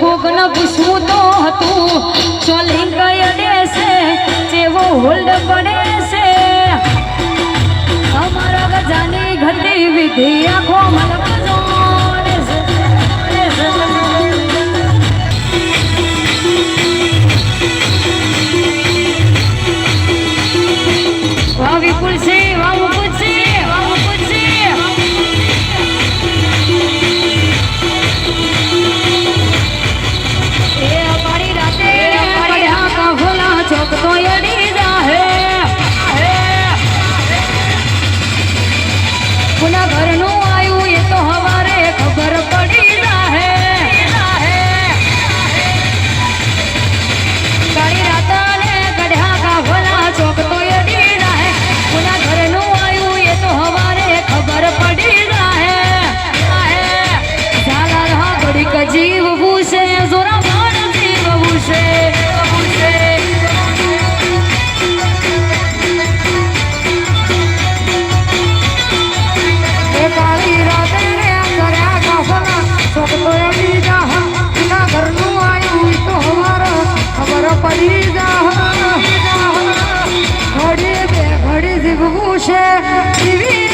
કોકન પૂછવું તો હતું. ચોલી ગયડે દેશે જેવો હોલ્ડ પડે છે. અમારા ગજાની ગતિ વિધિ આખો સોના ઘરનું ઘડી ઘડી જીવવું છે.